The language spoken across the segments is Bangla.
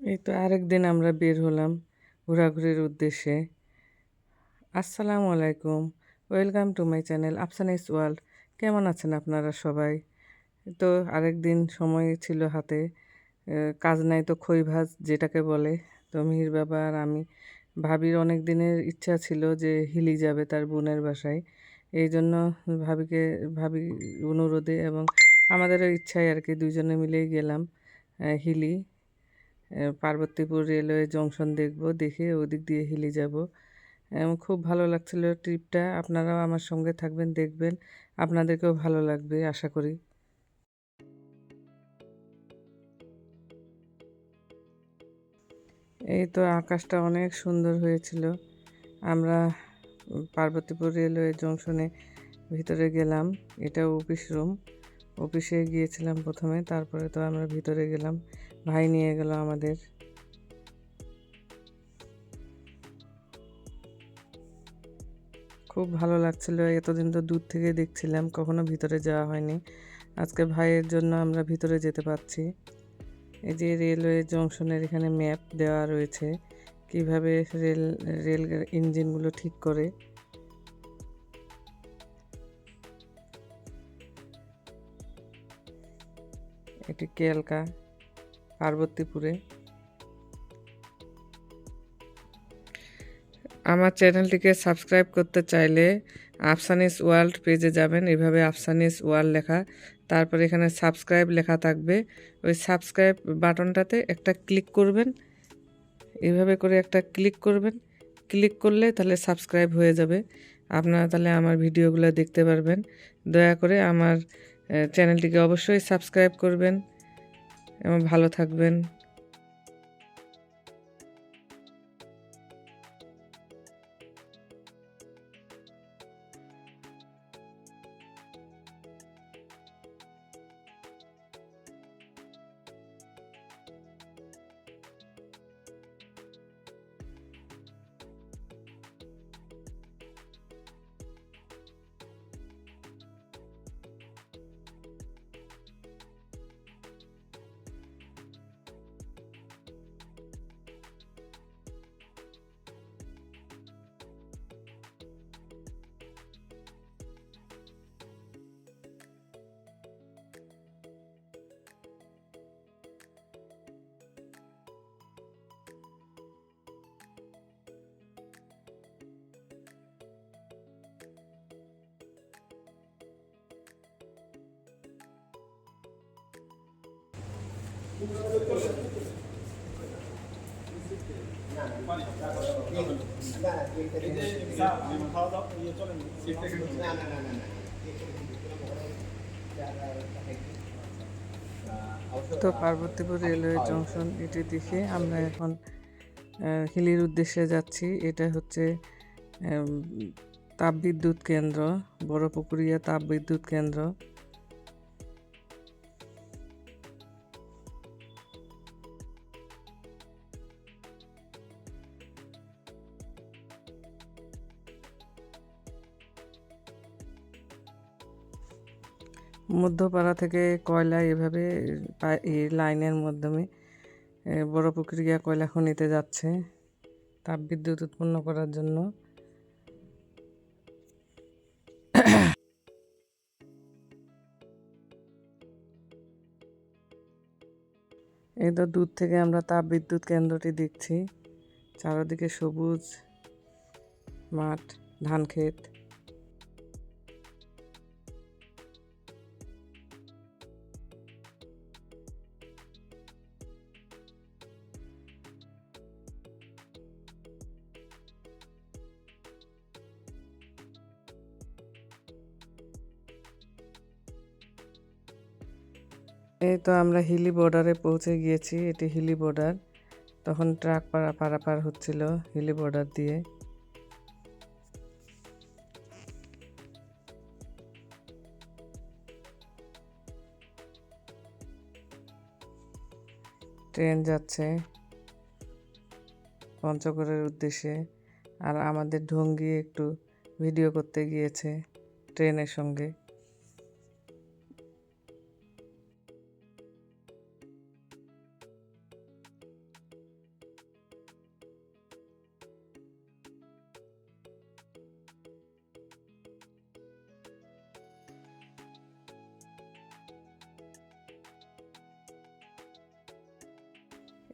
এই তো আরেক দিন আমরা বের হলাম ঘোরাঘুরির উদ্দেশ্যে। আসসালামু আলাইকুম, welcome to my channel Afsani's world. কেমন আছেন আপনারা সবাই? তো আরেক দিন সময় ছিল হাতে কাজ নাই তো খই ভাজ যেটাকে বলে। তো মিহির বাবা আর আমি, ভাবির অনেক দিনের ইচ্ছা ছিল যে হিলি যাবে তার বোনের বাসায়। এই জন্য ভাবিকে, ভাবি অনুরোধে এবং আমাদেরও ইচ্ছায় আর কি দুজনে মিলেই গেলাম হিলি। পার্বতীপুর রেলওয়ে জংশন দেখব, দেখে ওদিক দিয়ে হিলি যাব। খুব ভালো লাগছিল ট্রিপটা, আপনারাও আমার সঙ্গে থাকবেন, দেখবেন। আপনাদেরকেও ভালো লাগবে, আশা করি। এই তো আকাশটা অনেক সুন্দর হয়েছিল। আমরা পার্বতীপুর রেলওয়ে জংশনে ভিতরে গেলাম এটা অফিস রুম। অফিসে গিয়েছিলাম প্রথমে, তারপরে তো আমরা ভিতরে গেলাম। ভাই নিয়ে গেল আমাদের। খুব ভালো লাগছিল, এতদিন তো দূর থেকে দেখছিলাম, কখনো ভিতরে যাওয়া হয়নি। আজকে ভাইয়ের জন্য আমরা ভিতরে যেতে পারছি। এই যে রেলওয়ে জংশনের এখানে ম্যাপ দেওয়া রয়েছে, কীভাবে রেল রেল ইঞ্জিনগুলো ঠিক করে। এটি কেলকা। পার্বতীপুরে। আমার চ্যানেলটিকে সাবস্ক্রাইব করতে চাইলে আফসানিস ওয়ার্ল্ড পেজে যাবেন, এভাবে আফসানিস ওয়ার্ল্ড লেখা। তারপর এখানে সাবস্ক্রাইব লেখা থাকবে। ওই সাবস্ক্রাইব বাটনটাতে একটা ক্লিক করবেন। এভাবে করে একটা ক্লিক করবেন। ক্লিক করলে তাহলে সাবস্ক্রাইব হয়ে যাবে। আপনারা তাহলে আমার ভিডিওগুলো দেখতে পারবেন। দয়া করে আমার চ্যানেলটিকে অবশ্যই সাবস্ক্রাইব করবেন। এবং ভালো থাকবেন। তো পার্বতীপুর রেলওয়ে জংশন এটি দেখে আমরা এখন হিলির উদ্দেশ্যে যাচ্ছি। এটা হচ্ছে তাপবিদ্যুৎ কেন্দ্র, বড় পুকুরিয়া তাপবিদ্যুৎ কেন্দ্র। মধ্যপাড়া থেকে কয়লা এভাবে এই লাইনের মাধ্যমে বড় প্রক্রিয়া কয়লা খনিতে যাচ্ছে, তাপবিদ্যুৎ উৎপন্ন করার জন্য। এই তো দূর থেকে আমরা তাপবিদ্যুৎ কেন্দ্রটি দেখছি। চারদিকে সবুজ মাঠ ধান ক্ষেত তো আমরা হিলি বর্ডারে পৌঁছে গিয়েছি, এটি হিলি বর্ডার। তখন ট্রাক পারা, পারাপার হচ্ছিল হিলি বর্ডার দিয়ে। ট্রেন যাচ্ছে পঞ্চগড়ের উদ্দেশ্যে, আর আমাদের ঢঙ্গি একটু ভিডিও করতে গিয়েছে ট্রেনের সঙ্গে।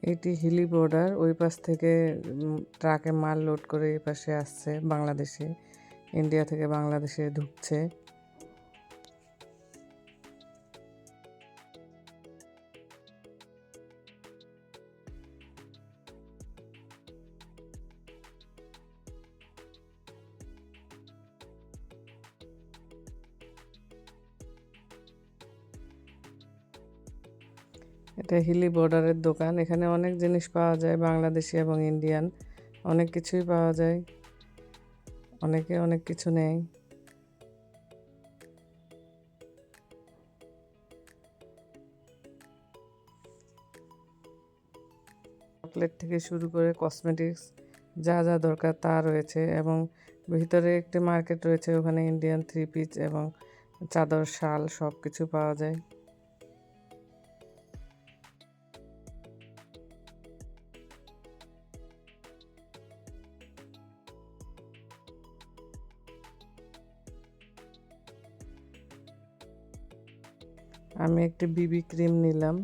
এটি হিলি বর্ডার ওই পাশ থেকে ট্রাকে মাল লোড করে এই পাশে আসছে বাংলাদেশে। ইন্ডিয়া থেকে বাংলাদেশে ঢুকছে। এটা হিলি বর্ডারের দোকান। এখানে অনেক জিনিস পাওয়া যায়, বাংলাদেশি এবং ইন্ডিয়ান। অনেক কিছুই পাওয়া যায়। অনেকে অনেক কিছু নেয়। চকলেট থেকে শুরু করে কসমেটিক্স, যা যা দরকার তা রয়েছে এবং ভিতরে একটি মার্কেট রয়েছে, ওখানে ইন্ডিয়ান থ্রি পিস এবং চাদর, শাল সব কিছু পাওয়া যায়। আমি একটি বিবি ক্রিম নিলাম।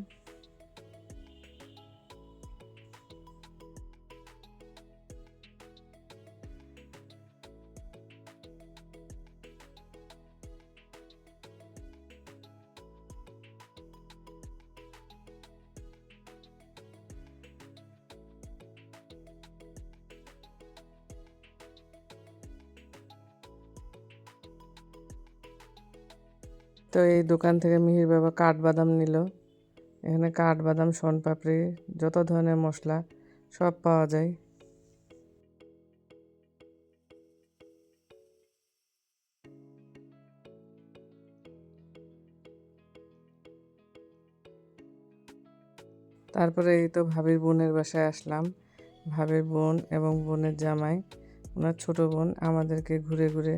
তো এই দোকান থেকে মিহির বাবা কাঠবাদাম নিল। এখানে কাঠবাদাম শনপাপড়ি, যত ধরনের মশলা সব পাওয়া যায়। তারপরে এই তো ভাবির বোনের বাসায় আসলাম। ভাবির বোন এবং বোনের জামাই, ওনার ছোট বোন আমাদেরকে ঘুরে ঘুরে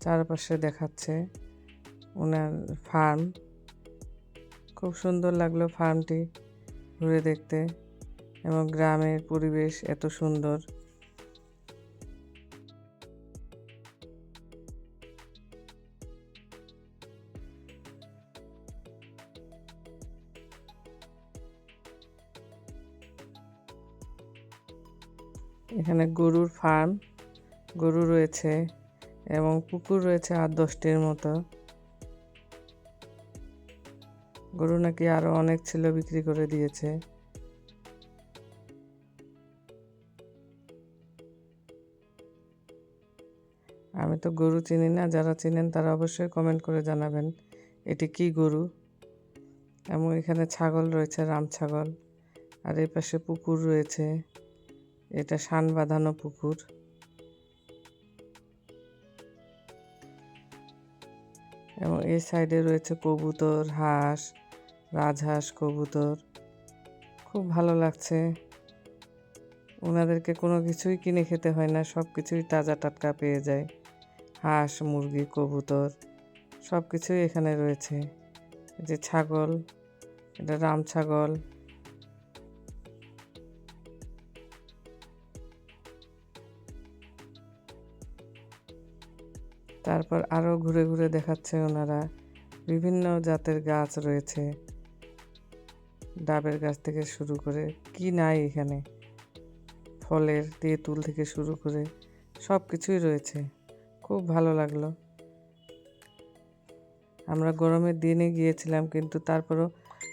চারপাশে দেখাচ্ছে। ওনার ফার্ম খুব সুন্দর লাগল ফার্মটি ঘুরে দেখতে এবং গ্রামের পরিবেশ এত সুন্দর। এখানে গরুর ফার্ম গরু রয়েছে এবং পুকুর রয়েছে আট দশটির মতো। গরু নাকি আরও অনেক ছিল বিক্রি করে দিয়েছে। আমি তো গরু চিনি না, যারা চিনেন তারা অবশ্যই কমেন্ট করে জানাবেন, এটি কি গরু? এবং এখানে ছাগল রয়েছে, রাম ছাগল, আর এই পাশে পুকুর রয়েছে, এটা শান বাঁধানো পুকুর। এবং এই সাইডে রয়েছে কবুতর, হাঁস রাজহাঁস কবুতর। খুব ভালো লাগছে। ওনাদেরকে কোনো কিছুই কিনে খেতে হয় না, সব কিছুই তাজা টাটকা পেয়ে যায়। হাঁস, মুরগি, কবুতর, সব কিছুই এখানে রয়েছে। যে ছাগল, এটা রাম ছাগল। তারপর আরও ঘুরে ঘুরে দেখাচ্ছে ওনারা। বিভিন্ন জাতের গাছ রয়েছে। ডাবের গাছ থেকে শুরু করে কি নাই এখানে? ফলের তেঁতুল থেকে শুরু করে সব কিছুই রয়েছে। খুব ভালো লাগল। আমরা গরমের দিনে গিয়েছিলাম, কিন্তু তারপরও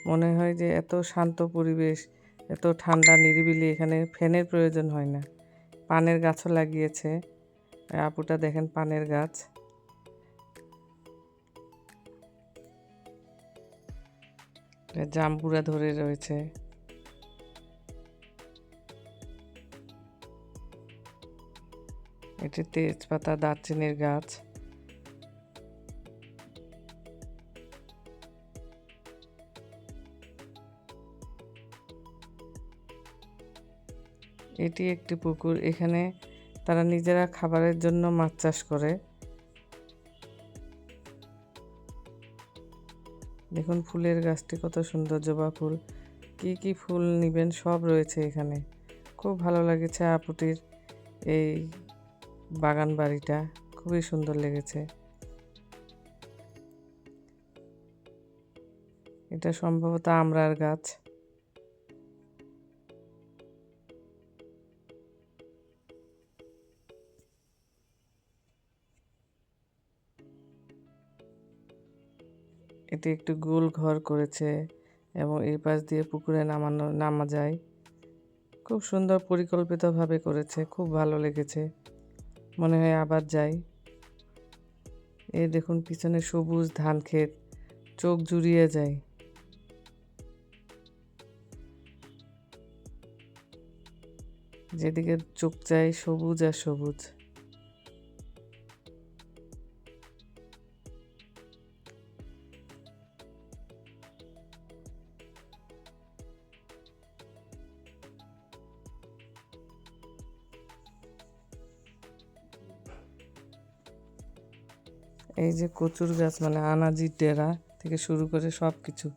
মনে হয় যে এত শান্ত পরিবেশ, এত ঠান্ডা নিরিবিলি এখানে ফ্যানের প্রয়োজন হয় না। পানের গাছও লাগিয়েছে। আপুটা দেখেন পানের গাছ। জামপুরা ধরে রয়েছে। এটি তেজপাতা, দারচিনির গাছ। এটি একটি পুকুর। এখানে তারা নিজেরা খাবারের জন্য মাছ চাষ করে। দেখুন ফুলের গাছটি কত সুন্দর জবা ফুল। কি কি ফুল নেবেন সব রয়েছে এখানে। খুব ভালো লেগেছে আপুটির এই বাগান বাড়িটা। খুবই সুন্দর লেগেছে। এটা সম্ভবত আমরার গাছ। এটি একটি গোল ঘর করেছে এবং এই পাশ দিয়ে পুকুরে নামানো, নামা যায়। খুব সুন্দর পরিকল্পিতভাবে করেছে, খুব ভালো লেগেছে। মনে হয় আবার যাই। এই দেখুন, পিছনে সবুজ ধান ক্ষেত, চোখ জুড়িয়ে যায়। যেদিকে চোখ যায় সবুজ আর সবুজ। এই যে কচুর গাছ মানে আনাজি ডেরা থেকে শুরু করে সব কিছু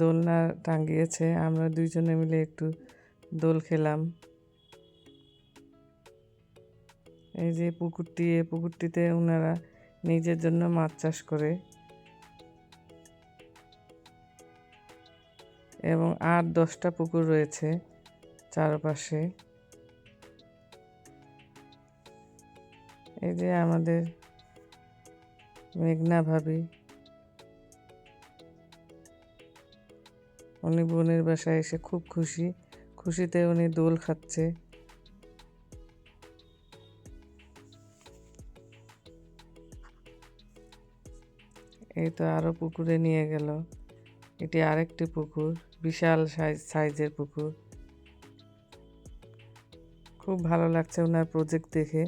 দোলনা টাঙ্গিয়েছে আমরা দুইজনে মিলে একটু দোল খেলাম। এই যে পুকুরটি, এই পুকুরটিতে ওনারা নিজের জন্য মাছ চাষ করে। এবং আট, দশটা পুকুর রয়েছে চারপাশে। এই যে আমাদের মেঘনা ভাবি। উনি বোনের বাসায় এসে খুব খুশি। খুশিতে উনি দোল খাচ্ছে। এই তো আরও পুকুরে নিয়ে গেল। এটি আরেকটি পুকুর, বিশাল সাইজ সাইজের পুকুর। খুব ভালো লাগছে ওনার প্রজেক্ট দেখে।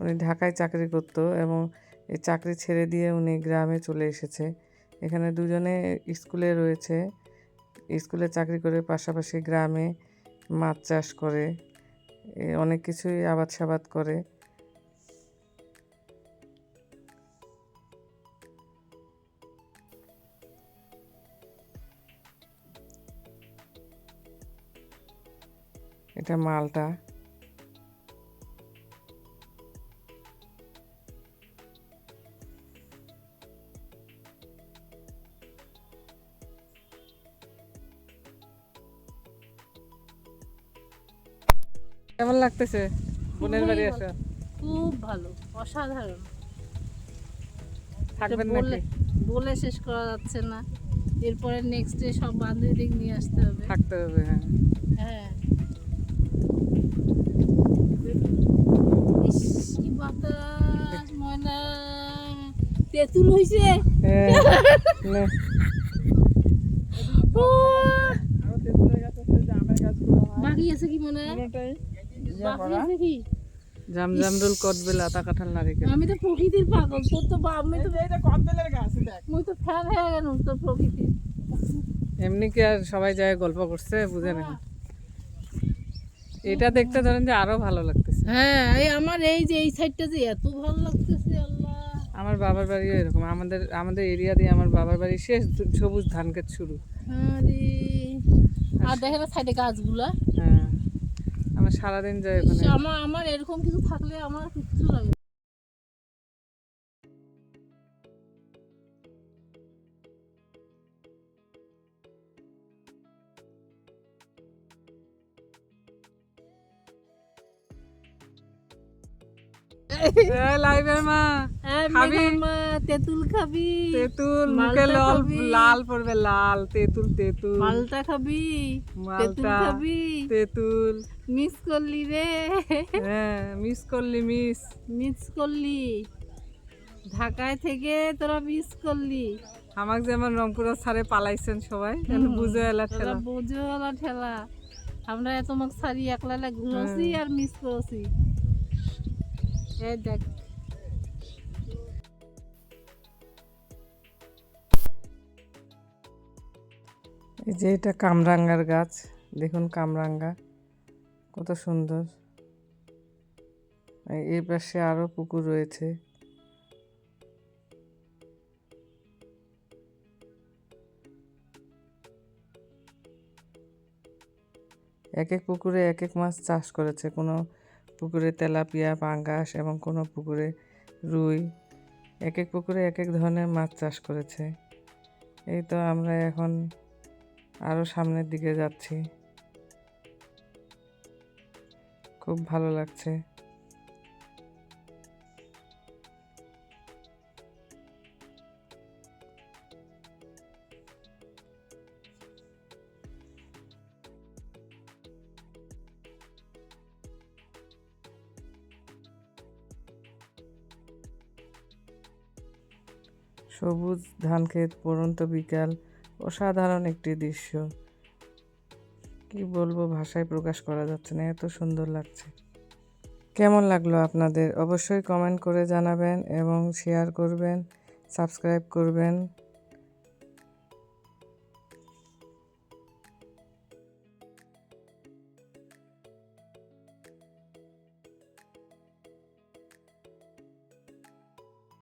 উনি ঢাকায় চাকরি করতো এবং এই চাকরি ছেড়ে দিয়ে উনি গ্রামে চলে এসেছে। এখানে দুজনে স্কুলে রয়েছে। স্কুলে চাকরি করে পাশাপাশি গ্রামে মাছ চাষ করে অনেক কিছুই আবাদ সাবাদ করে। এটা মালটা। কেমন লাগতেছে? বোনের বাড়ি আসা? খুব ভালো অসাধারণ। থাকবেন বলে নাকি? বলে শেষ করা যাচ্ছে না। এরপরে নেক্সট ডে সব বান্ধবীদের নিয়ে আসতে হবে। থাকতে হবে হ্যাঁ। হ্যাঁ। তেঁতুল হইছে। হ্যাঁ, বাকি আছে কি মনে? বাকি আছে কি? জাম জামরুল কটবেল আতা কাঁঠাল নারিকেল আমি তো প্রকৃতির পাগল তোর তো বা- আমি তো মুই তো ফ্যান হয়ে গেল তোর প্রকৃতির এমনি কি আর সবাই যায় গল্প করছে বুঝে না। এটা দেখতে ধরেন যে আরও ভালো লাগতেছে। হ্যাঁ এই আমার এই যে এই সাইডটা যে এত ভালো লাগতেছে আল্লাহ। আমার বাবার বাড়িও এরকম। আমাদের আমাদের এরিয়া দিয়ে আমার বাবার বাড়ি শেষ সবুজ ধান ক্ষেত শুরু। আর। দেখে না সাইডে গাছগুলা? হ্যাঁ। আমার সারাদিন যায় ওখানে। আমার আমার এরকম কিছু থাকলে আমার কিছু লাগে লাইভের মা খাবি? মা, তেঁতুল খাবি তেঁতুল মুখে লাল লাল পড়বে লাল তেঁতুল তেঁতুল। মালটা খাবি তেঁতুল খাবি। তেঁতুল। মিস করলি রে। হ্যাঁ মিস করলি মিস। মিস করলি। ঢাকায় থেকে তোরা মিস করলি। আমাকে যেমন রংপুর সারে পালাইছেন সবাই বুঝে এলা ঠেলা। বোঝো হলো ঠেলা। আমরা তোমাকে সারি একলা একলা ঘুরছি আর মিস করছি। দেখ। এই যে এটা কামরাঙ্গার গাছ। দেখুন কামরাঙ্গা, কত সুন্দর। এই- পাশে আরও পুকুর রয়েছে। এক এক পুকুরে এক এক মাছ চাষ করেছে। কোনো পুকুরে তেলাপিয়া, পাঙ্গাস এবং কোনো পুকুরে রুই এক এক পুকুরে এক এক ধরনের মাছ চাষ করেছে। এই তো আমরা এখন আরও সামনের দিকে যাচ্ছি। খুব ভালো লাগছে। সবুজ ধানক্ষেত পড়ন্ত বিকাল, অসাধারণ একটি দৃশ্য। কি বলব, ভাষায় প্রকাশ করা যাচ্ছে না, এত সুন্দর লাগছে। কেমন লাগল আপনাদের? অবশ্যই কমেন্ট করে জানাবেন এবং শেয়ার করবেন সাবস্ক্রাইব করবেন।